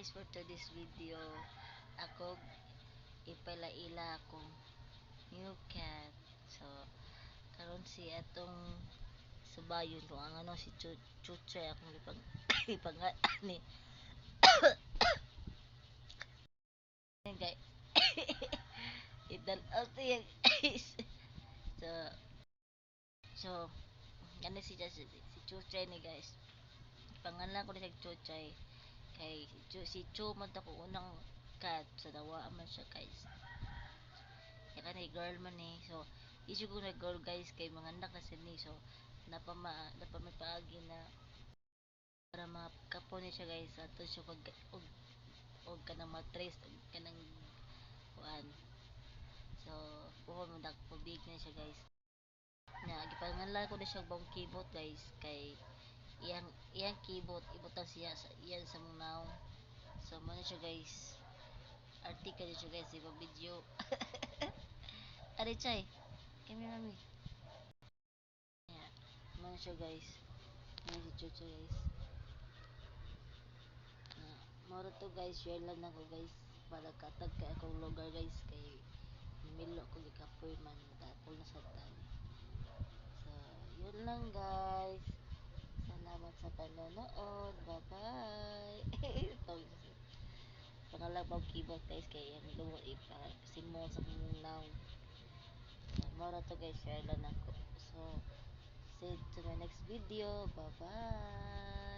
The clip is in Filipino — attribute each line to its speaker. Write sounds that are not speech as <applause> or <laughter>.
Speaker 1: guys for today's video ako ipalaila akong new cat. So karon si atong subayon kung ang ano si Chu Chuche akong ipang <coughs> ipang <coughs> <coughs> ni guys idal out yan guys. So so ano si si, si Chuche ni guys. Pangalan ko na siya Chuchay kay si Chu, man ta unang cat sa dawa man siya guys. Kaya kanay girl man eh so issue ko na girl guys kay mga anak na ni so napama napamay paagi na para makapo ni siya guys ato siya pag og og kanang matrace og kanang kuan. So puhon mo dak pabig na siya guys. Na gipangalan ko na siya bang kibot guys kay iyang iyang kibot ibutan siya sa iyan sa naong so mo na siya guys. Artika na siya guys iba video. <laughs> Ari chay. Kami mami. Yeah. na siya guys. Mo si Chucho guys. Yeah. to guys share lang ako guys. Para katag kay akong lugar guys kay milo ko gikapoy man dapol na sa tan. So yun lang guys Pangalang pang keyboard guys kay ang lumo ipa simol sa now. Mora to guys share lang ako. So see you to my next video. Bye-bye.